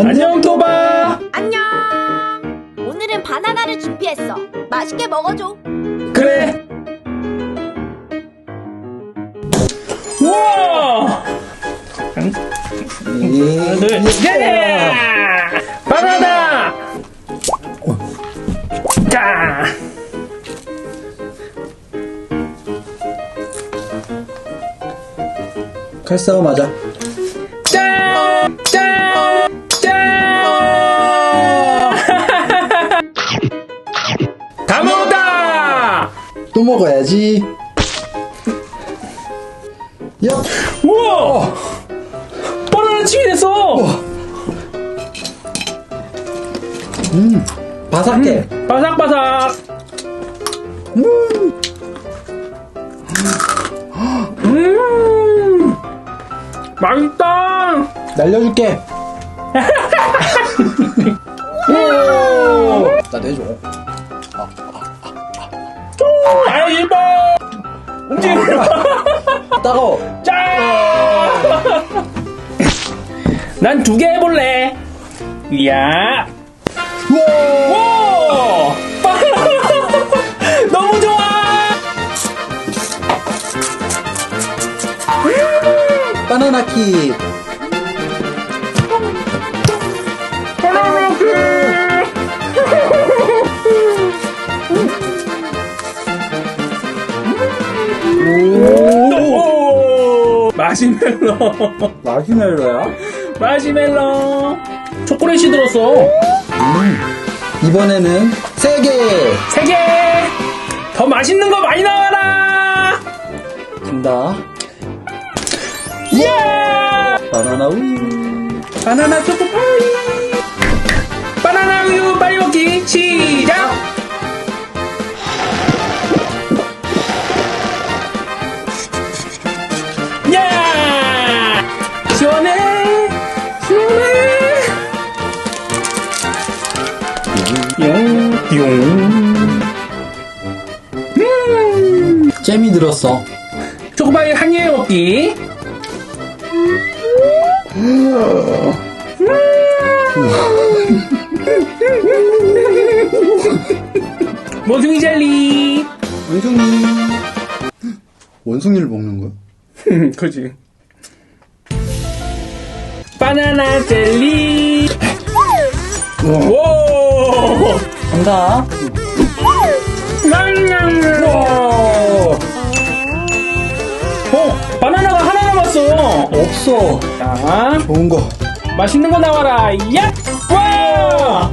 안녕 또봐. 안녕. 오늘은 바나나를 준비했어. 맛있게 먹어줘. 그래. 우와. 하나, 둘, 셋. 바나나. 자. 칼싸움 하자. 또 먹어야지. 야, 우와! 바나나 치기 됐어! 바삭해. 바삭바삭! 음! 맛있다! 날려줄게. 오! 나 내줘. 난 두 개 해볼래. 이야. 우와! 오! 너무 좋아! 바나나 킥. 오! 마시멜로. 마시멜로야? 마시멜로. 초콜릿이 들었어. 이번에는 세 개. 세 개. 더 맛있는 거 많이 나와라. 간다. 예! 바나나 우유. 바나나 초코파이. 바나나 우유 용, 용. 음. 잼이 들었어. 초코파이 한 입에 먹기. 모퉁이 젤리. 원숭이. 원숭이를 먹는 거야? 그지. 바나나 젤리. 오. 간다. 냠냠냠. 어, 바나나가 하나 남았어. 없어. 자, 좋은 거. 맛있는 거 나와라. 야! 와!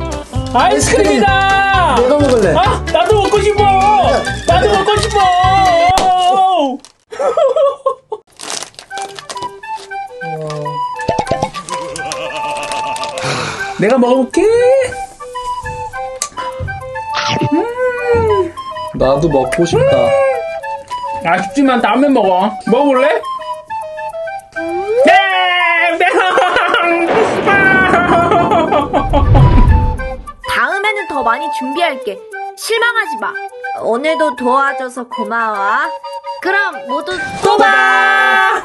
아이스크림이다! 내가 먹을래. 아, 나도 먹고 싶어! 나도 먹고 싶어! 내가 먹어볼게. 나도 먹고 싶다. 아쉽지만 다음에 먹어. 먹어볼래? 네! 다음에는 더 많이 준비할게. 실망하지 마. 오늘도 도와줘서 고마워. 그럼 모두 또 봐!